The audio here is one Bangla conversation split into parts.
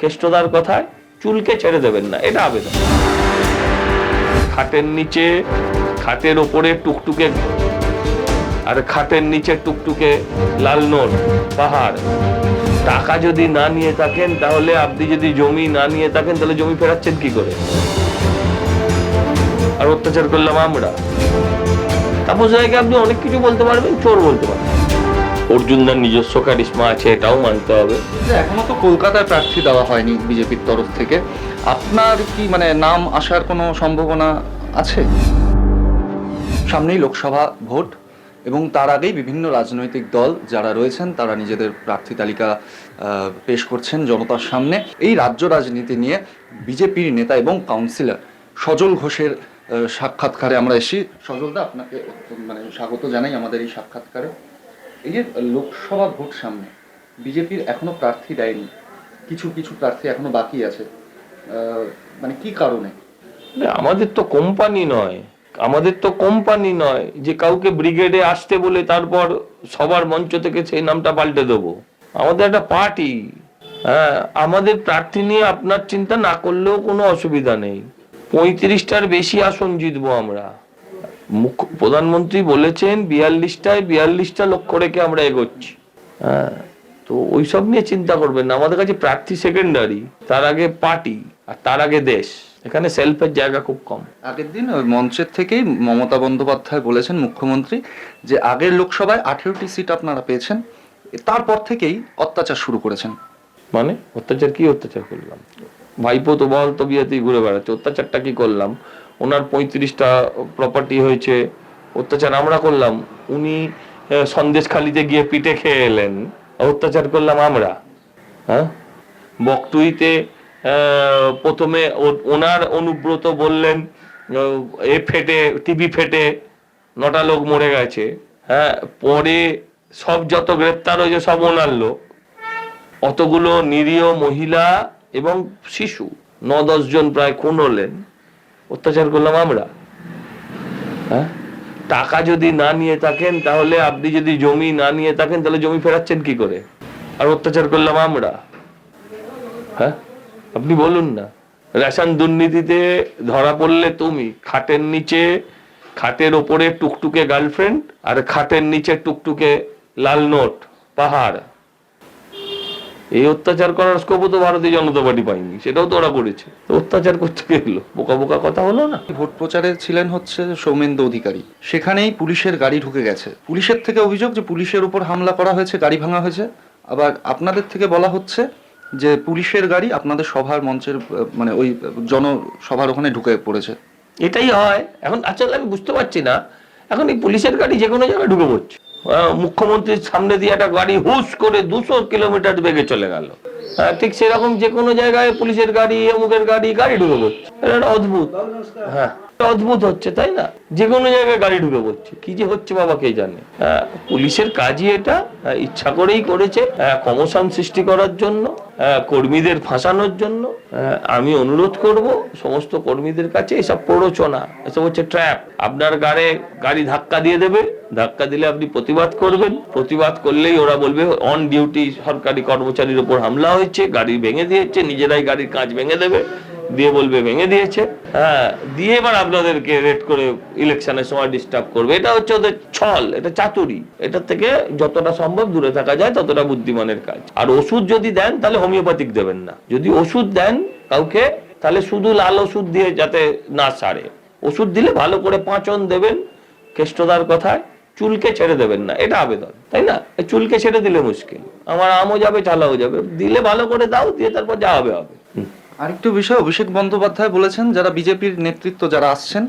কেষ্টদার কথায় চুলকে ছেড়ে দেবেন না, এটা আবেদন। খাটের নিচে, খাটের ওপরে টুকটুকে, আর খাটের নিচে টুকটুকে লাল নোট, পাহাড়। টাকা যদি না নিয়ে থাকেন, তাহলে আপনি যদি জমি না নিয়ে থাকেন, তাহলে জমি ফেরাচ্ছেন কি করে? আর অত্যাচার করলাম আমরা। তাপস রায়কে আপনি অনেক কিছু বলতে পারবেন, চোর বলতে পারবেন। অর্জুনদার নিজস্ব কারিশ্মা আছে, এটাও মানতে হবে। যে এখনও তো কলকাতায় প্রার্থী দেওয়া হয়নি বিজেপির তরফ থেকে। আপনার কি মানে নাম আসার কোনো সম্ভাবনা আছে? সামনেই লোকসভা ভোট, এবং তার আগেই বিভিন্ন রাজনৈতিক দল যারা রয়েছেন, তারা নিজেদের প্রার্থী তালিকা পেশ করছেন জনতার সামনে। এই রাজ্য রাজনীতি নিয়ে বিজেপির নেতা এবং কাউন্সিলর সজল ঘোষের সাক্ষাৎকারে আমরা এসি সজলদা, আপনাকে মানে স্বাগত জানাই আমাদের এই সাক্ষাৎকারে। এই যে লোকসভা ভোট সামনে, বিজেপির এখনও প্রার্থী দেয়নি। কিছু কিছু প্রার্থী এখনও বাকি আছে। মানে কি কারণে? আমাদের তো কোম্পানি নয়। আমাদের তো কোম্পানি নয় যে কাউকে ব্রিগেডে আসতে বলে তারপর সবার মঞ্চ থেকে সেই নামটা পাল্টে দেবো। আমাদের একটা পার্টি। হ্যাঁ আমাদের প্রার্থী নিয়ে আপনার চিন্তা না করলেও কোনো অসুবিধা নেই। পঁয়ত্রিশটার বেশি আসন জিতবো আমরা। মুখ্য প্রধানমন্ত্রী বলেছেন বিয়াল্লিশটায় বিয়াল্লিশটা লক্ষ্য রেখে আমরা এগোচ্ছি। হ্যাঁ তো ওইসব নিয়ে চিন্তা করবেন না। আমাদের কাছে প্রার্থী সেকেন্ডারি তার আগে পার্টি আর তার আগে দেশ। এখানে সেলফের জায়গা খুব কম। আগের দিন ওই মঞ্চের থেকেই মমতা বন্দ্যোপাধ্যায় বলেছেন মুখ্যমন্ত্রী যে আগের লোকসভায় আঠেরোটি সিট আপনারা পেয়েছেন তারপর থেকেই অত্যাচার শুরু করেছেন। মানে অত্যাচার কি অত্যাচার করলাম? ভাইপো তো বল তবিয়াতেই ঘুরে বেড়াচ্ছে অত্যাচারটা কি করলাম? ওনার পঁয়ত্রিশটা প্রপার্টি হয়েছে। অত্যাচার আমরা করলাম। উনি সন্দেশখালিতে গিয়ে পিঠে খেয়ে এলেন। অত্যাচার করলাম আমরা। হ্যাঁ? বকটুইতে প্রথমে ওনার অনুব্রত বললেন এ ফেটে, টিভি ফেটে, নটা লোক মরে গেছে। হ্যাঁ পরে সব যত গ্রেপ্তার হয়েছে সব ওনার লোক। অতগুলো নিরীহ মহিলা এবং শিশু ন দশ জন প্রায় খুন হলেন। অত্যাচার করলাম আমরা। হ্যাঁ? টাকা যদি না নিয়ে থাকেন, তাহলে আপনি যদি জমি না নিয়ে থাকেন, তাহলে জমি ফেরাচ্ছেন কি করে? আর অত্যাচার করলাম আমরা। হ্যাঁ? আপনি বলুন না। রেশন দুর্নীতিতে ধরা পড়লে তুমি খাটের নিচে, খাটের ওপরে টুকটুকে গার্লফ্রেন্ড আর খাটের নিচে টুকটুকে লাল নোট, পাহাড়। এই অত্যাচার করার স্কোপও তো ভারতীয় জনতা পার্টি পায়নি সেটাও তো ওরা করেছে। অত্যাচার করতে গেলো বোকা বোকা কথা হলো না? ভোট প্রচারে ছিলেন হচ্ছে সৌমেন্দ্র অধিকারী। সেখানেই পুলিশের গাড়ি ঢুকে গেছে। পুলিশের থেকে অভিযোগ যে পুলিশের উপর হামলা করা হয়েছে গাড়ি ভাঙা হয়েছে। আবার আপনাদের থেকে বলা হচ্ছে যে পুলিশের গাড়ি আপনাদের সভার মঞ্চের মানে ওই জনসভার ওখানে ঢুকে পড়েছে। এটাই হয়। এখন আসলে আমি বুঝতে পারছি না। এখন এই পুলিশের গাড়ি যে কোনো জায়গায় ঢুকে পড়ছে। মুখ্যমন্ত্রীর সামনে দিয়ে একটা গাড়ি হুস করে দুশো কিলোমিটার বেগে চলে গেল। হ্যাঁ, ঠিক সেরকম যে কোনো জায়গায় পুলিশের গাড়ি অমুকের গাড়ি গাড়ি ঢুকে পড়ছে এটা অদ্ভুত। হ্যাঁ। অদ্ভুত হচ্ছে তাই না? যে কোনো জায়গায় গাড়ি ঢুকে পড়ছে। কি যে হচ্ছে বাবা কে জানে? হ্যাঁ, পুলিশের কাজই এটা। হ্যাঁ, ইচ্ছা করেই করেছে। কমসান সৃষ্টি করার জন্য। হ্যাঁ, কর্মীদের ফাঁসানোর জন্য। হ্যাঁ, আমি অনুরোধ করব সমস্ত কর্মীদের কাছে এসব প্ররোচনা এসব হচ্ছে ট্র্যাপ। আপনার গাড়ে গাড়ি ধাক্কা দিয়ে দেবে। ধাক্কা দিলে আপনি প্রতিবাদ করবেন। প্রতিবাদ করলেই ওরা বলবে অন ডিউটি সরকারি কর্মচারীর উপর হামলা হয়েছে গাড়ি ভেঙে দিয়েছে নিজেরাই গাড়ির কাজ ভেঙে দেবে। দিয়ে বলবে ভেঙে দিয়েছে। হ্যাঁ দিয়ে এবার আপনাদেরকে রেড করে ইলেকশনের সময় ডিস্টার্ব করবে। এটা হচ্ছে ওদের ছল এটা চাতুরি। এটা থেকে যতটা সম্ভব দূরে থাকা যায় ততটা বুদ্ধিমানের কাজ। আর ওষুধ যদি দেন তাহলে হোমিওপ্যাথিক দেবেন না। যদি ওষুধ দেন কাউকে তাহলে শুধু লাল ওষুধ দিয়ে যাতে না সারে। ওষুধ দিলে ভালো করে পাঁচন দেবেন কেষ্টদার কথায় চুলকে ছেড়ে দেবেন না। এটা আবেদন তাই না? চুলকে ছেড়ে দিলে মুশকিল। আমার আমও যাবে চালাও যাবে। দিলে ভালো করে দাও দিয়ে তারপর যা হবে হবে। আরেকটু বিষয় অভিষেক বন্দ্যোপাধ্যায় বলেছেন যারা বিজেপির নেতৃত্ব যারা আসছেন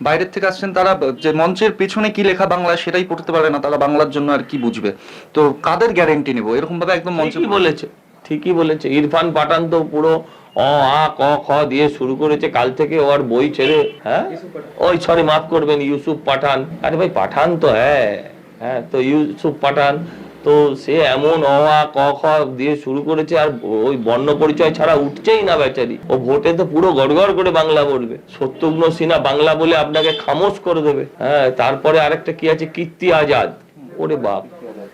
বাইরের থেকে আসছেন তারা যে মঞ্চের পেছনে কি লেখা বাংলা সেটাই পড়তে পারে না তারা বাংলার জন্য আর কি বুঝবে? তো কাদের গ্যারেন্টি নেব? এরকম ভাবে একদম মঞ্চে বলেছে ঠিকই বলেছে। ইরফান পাঠান তো পুরো অ আ ক খ দিয়ে শুরু করেছে কাল থেকে ও আর বই ছেড়ে হ্যাঁ? ওই সরি মাফ করবেন ইউসুফ পাঠান। আরে ভাই পাঠান তো হ্যাঁ হ্যাঁ তো ইউসুফ পাঠান তো সে এমন অ, আ, ক, খ দিয়ে শুরু করেছে আর ওই বর্ণ পরিচয় ছাড়া উঠছেই না বেচারি। ও ভোটে তো পুরো গড়গড় করে বাংলা বলবে। সত্যগ্ন সিনহা বাংলা বলে আপনাকে খামোশ করে দেবে। হ্যাঁ তারপরে আরেকটা কি আছে? কীর্তি আজাদ। ওরে বাপ,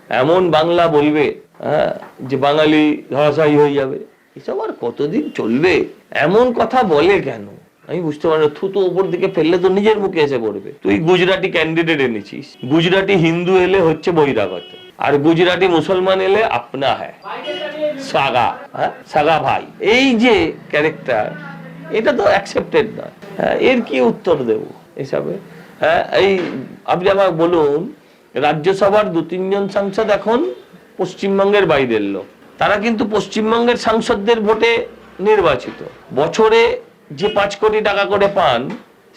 এমন বাংলা বলবে হ্যাঁ যে বাঙালি ধরাশায়ী হয়ে যাবে। এসব আর কতদিন চলবে? এমন কথা বলে কেন? আমি বুঝতে পারি থুতু ওপর দিকে ফেললে তো নিজের মুখে এসে পড়বে। তুই গুজরাটি ক্যান্ডিডেট এনেছিস। গুজরাটি হিন্দু এলে হচ্ছে বহিরাগত। আর গুজরাটি মুসলমান এলে আপনা হ্যায়। সাগা হ্যাঁ? সাগা ভাই। এই যে ক্যারেক্টার এটা তো অ্যাকসেপ্টেড নয় এর কি উত্তর দেব এসবে? হ্যাঁ এই আপনি আমাকে বলুন, রাজ্যসভার দু তিনজন সাংসদ এখন পশ্চিমবঙ্গের বাইরের লোক। তারা কিন্তু পশ্চিমবঙ্গের সাংসদদের ভোটে নির্বাচিত। বছরে যে পাঁচ কোটি টাকা করে পান,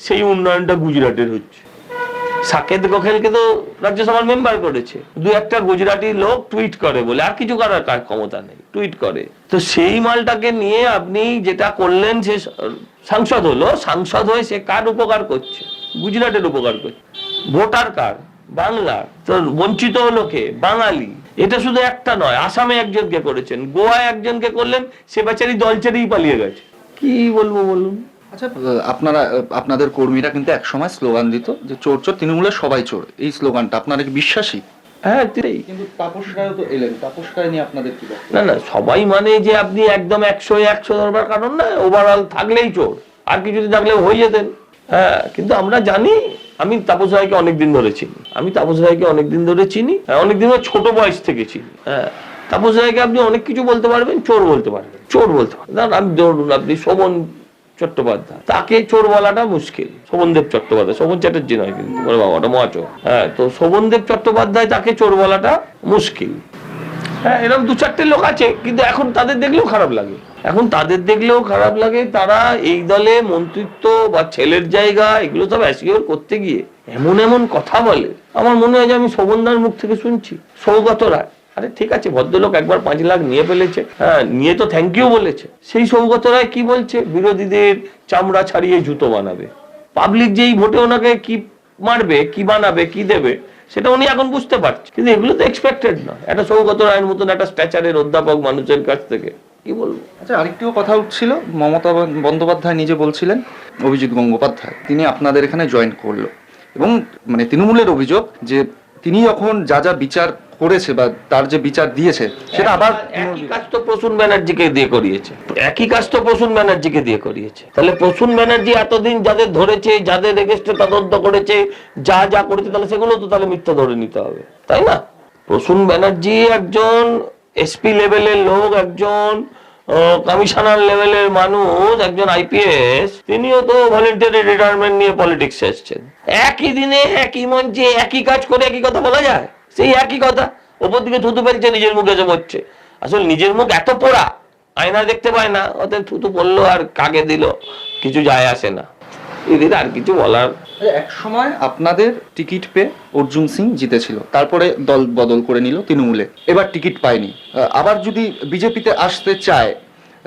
সেই উন্নয়নটা গুজরাটের হচ্ছে। সাকেত গোখেলকে তো রাজ্যসভার মেম্বার করেছে। দু একটা গুজরাটি লোক টুইট করে বলে, আর কিছু করার কার ক্ষমতা নেই টুইট করে। তো সেই মালটাকে নিয়ে আপনি যেটা করলেন, সে সাংসদ হলো, সাংসদ হয়ে সে কার উপকার করছে? গুজরাটের উপকার করছে। ভোটার কার? বাংলার। তো বঞ্চিত হলো কে? বাঙালি। এটা শুধু একটা নয়, আসামে একজনকে করেছেন, গোয়ায় একজনকে করলেন সে বেচারি দল ছেড়েই পালিয়ে গেছে। কি বলব বলুন? আচ্ছা আপনারা আপনাদের কর্মীরা কিন্তু একসময় স্লোগান দিত যে চোর চোর তৃণমূলের সবাই চোর। এই স্লোগানটা আপনারা কি বিশ্বাসী? হ্যাঁ তাই কিন্তু তাপস তো এলেন। তাপস রায় নিয়ে আপনাদের কি না না সবাই মানে যে আপনি একদম একশো একশো ধরবার কারণ না ওভারঅল থাকলেই চোর। আর থাকলে হয়ে যেতেন। হ্যাঁ কিন্তু আমরা জানি আমি তাপস রায়কে অনেকদিন ধরে চিনি। আমি তাপস রায়কে অনেকদিন ধরে চিনি হ্যাঁ, অনেকদিন ধরে ছোট বয়স থেকে চিনি। হ্যাঁ তাপস রায়কে আপনি অনেক কিছু বলতে পারবেন চোর বলতে পারবেন। চোর বলতে পারবেন। না, আমি ধরুন আপনি শোভন চট্টোপাধ্যায়। তাকে চোর বলাটা মুশকিল। শোভনদেব চট্টোপাধ্যায়। শোভন চ্যাটার্জি নয় কিন্তু, ওরে বাবা মহাচোর। হ্যাঁ তো শোভনদেব চট্টোপাধ্যায় তাকে চোর বলাটা মুশকিল। হ্যাঁ এরকম দু চারটে লোক আছে, কিন্তু এখন তাদের দেখলেও খারাপ লাগে। এখন তাদের দেখলেও খারাপ লাগে তারা এই দলে মন্ত্রিত্ব বা ছেলের জায়গা, এগুলো সব অ্যাসিওর করতে গিয়ে এমন এমন কথা বলে। আমার মনে হয় যে আমি শোভনদার মুখ থেকে শুনছি। সৌগত রায়। আরে ঠিক আছে, ভদ্রলোক একবার পাঁচ লাখ নিয়ে ফেলেছে। হ্যাঁ নিয়ে তো থ্যাংক ইউ বলেছে। সেই সৌগত রায় কি বলছে? বিরোধীদের চামড়া ছাড়িয়ে জুতো বানাবে। পাবলিক যেই ভোটে ওনাকে কি মারবে, কি বানাবে, কি দেবে, সেটা উনি এখন বুঝতে পারছে। কিন্তু এগুলো তো এক্সপেক্টেড না। একটা সৌগত রায়ের মতন একটা স্ট্যাচারের অধ্যাপক মানুষের কাছ থেকে। কি বলব? আচ্ছা আরেকটিও কথা উঠছিল, মমতা বন্দ্যোপাধ্যায় নিজে বলছিলেন, অভিজিৎ গঙ্গোপাধ্যায়। তিনি আপনাদের এখানে জয়েন করল। এবং মানে তৃণমূলের অভিযোগ যে তিনি যখন যা যা বিচার করেছে বা তার যে বিচার দিয়েছে সেটা আবার একই কাজ তো প্রসূন ব্যানার্জিকে দিয়ে করিয়েছে। একই কাজ তো প্রসূন ব্যানার্জিকে দিয়ে করিয়েছে। তাহলে প্রসূন ব্যানার্জি এতদিন যাদের ধরেছে যাদের এগেস্টে তদন্ত করেছে যা যা করেছে তাহলে সেগুলো তো তাহলে মিথ্যা ধরে নিতে হবে তাই না? প্রসূন ব্যানার্জি একজন এসপি লেভেলের লোক একজন কমিশনার লেভেলের মানুষ একজন আইপিএস তিনিও তো ভলেন্টারি রিটায়ারমেন্ট নিয়ে পলিটিক্স এসছেন। একই দিনে একই মঞ্চে একই কাজ করে একই কথা বলা যায়? সেই একই কথা। ওপর দিকে থুতু ফেলছে নিজের মুখে পড়ছে আসলে নিজের মুখ এত পোড়া আয়না দেখতে পায় না ওদের থুতু পড়ল আর কাকে দিল? কিছু যায় আসে না। এদের আর কিছু বলার এক সময় আপনাদের টিকিট পেয়ে অর্জুন সিং জিতেছিল। তারপরে দল বদল করে নিল তৃণমূলে। এবার টিকিট পায়নি। আবার যদি বিজেপিতে আসতে চায়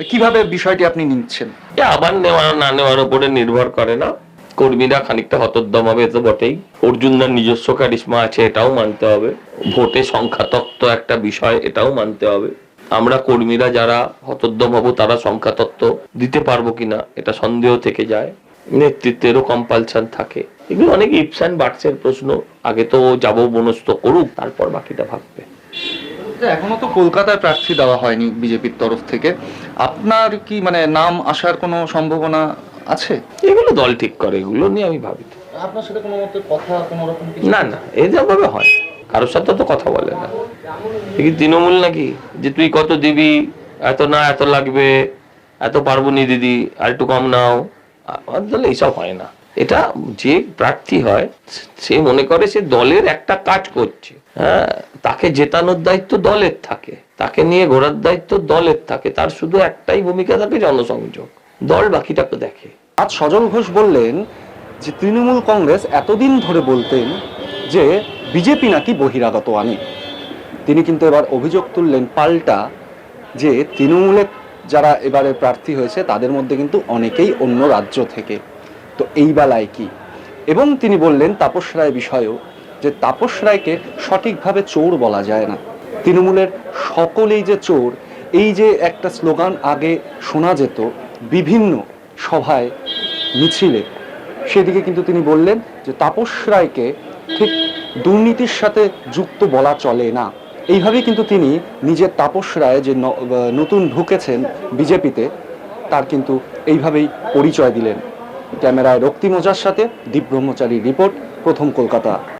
কীভাবে বিষয়টি আপনি নিচ্ছেন? আবার নেওয়া না নেওয়ার উপরে নির্ভর করে না। কর্মীরা খানিকটা হতোদ্যম হবে তো বটেই। অর্জুনদার নিজস্ব কারিশমা আছে, এটাও মানতে হবে। ভোটে সংখ্যাতত্ত্ব একটা বিষয়, এটাও মানতে হবে। আমরা কর্মীরা যারা হতোদ্যম হব, তারা সংখ্যাতত্ত্ব দিতে পারব কিনা, এটা সন্দেহ থেকে যায়। নেতৃত্বেরও কম্পালশন থাকে। এগুলো অনেক ইপস অ্যান্ড বার্টসের প্রশ্ন। আগে তো যাব, বনস্থ করুক, তারপর বাকিটা ভাববে। এখনও তো কলকাতায় প্রার্থী দেওয়া হয়নি বিজেপির তরফ থেকে। আপনার কি মানে নাম আসার কোনো সম্ভাবনা আছে। এগুলো দল ঠিক করে এগুলো নিয়ে আমি ভাবি। না। আপনার সাথে কোনো মতে কথা কোনো রকম না না এরকম ভাবে হয় কারোর সাথে তো কথা বলে না। কি তৃণমূল নাকি? যে তুই কত দিবি এত না এত লাগবে এত পারব নি দিদি আর একটু কম নাও। আমার দলে এইসব হয় না। এটা যে প্রার্থী হয় সে মনে করে সে দলের একটা কাজ করছে। হ্যাঁ তাকে জেতানোর দায়িত্ব দলের থাকে তাকে নিয়ে ঘোরার দায়িত্ব দলের থাকে তার শুধু একটাই ভূমিকা থাকে জনসংযোগ। দল বাকিটা তো দেখে। আজ সজল ঘোষ বললেন যে তৃণমূল কংগ্রেস এতদিন ধরে বলতেন যে বিজেপি নাকি বহিরাগত আনে। তিনি কিন্তু এবার অভিযোগ তুললেন পাল্টা যে তৃণমূলে যারা এবারে প্রার্থী হয়েছে, তাদের মধ্যে কিন্তু অনেকেই অন্য রাজ্য থেকে। তো এই বেলায় কি? এবং তিনি বললেন তাপস রায় বিষয়েও যে তাপস রায়কে সঠিকভাবে চোর বলা যায় না। তৃণমূলের সকলেই যে চোর, এই যে একটা স্লোগান আগে শোনা যেত বিভিন্ন সভায় মিছিলে। সেদিকে কিন্তু তিনি বললেন যে তাপস রায়কে ঠিক দুর্নীতির সাথে যুক্ত বলা চলে না। এইভাবেই কিন্তু তিনি নিজের তাপস রায় যে নতুন ঢুকেছেন বিজেপিতে, তার কিন্তু এইভাবেই পরিচয় দিলেন। ক্যামেরায় রক্তিমজার সাথে দীপ রিপোর্ট, প্রথম কলকাতা।